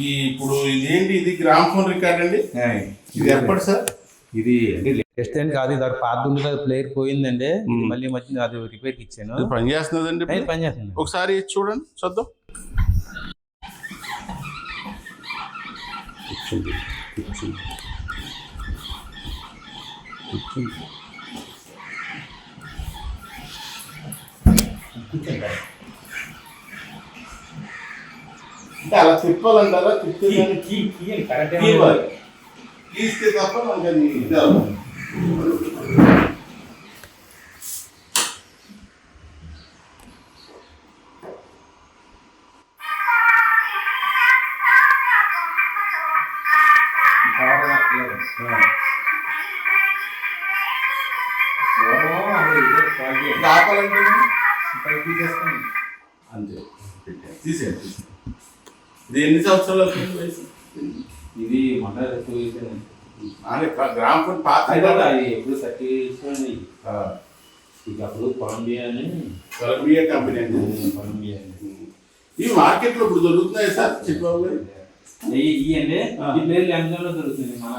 ఈ ఇప్పుడు ఇదేంటి? ఇది గ్రామ్ ఫోన్ రికార్డ్ అండి? ఇది ఎప్పటి సార్. ఇది అంటే లేటెస్ట్ అని కాదు ఇది పాత ఉంది కదా ప్లేయర్ పోయిందండి. ఇది మళ్ళీ మధ్య అది రిపేర్కి ఇచ్చాను. పని చేస్తున్నదండి పని చేస్తుంది ఒకసారి చూడండి చూద్దాం. కూర్చుంది కూర్చుంది. కూర్చుంది. అంటే అలా తిప్పాలంటారా తిప్పి తీయాలి. తీస్తే తప్ప మనకి అది ఇది అవ్వదు. ఇది ఆపాలంటే అంతే తీసేయండి. ఇది ఎన్ని సంవత్సరాలు వయసు? ఇది మొన్న అదే గ్రామ్ పాత అది ఎప్పుడు థర్టీ ఇక అప్పుడు కొలంబియా అని. కొలంబియా కంపెనీ అండి. కొలంబియా ఈ మార్కెట్లో ఇప్పుడు దొరుకుతున్నాయి సార్ గారు? ఈ అండి? ఈ ప్లేయర్లు అమెజాన్లో దొరుకుతుంది మన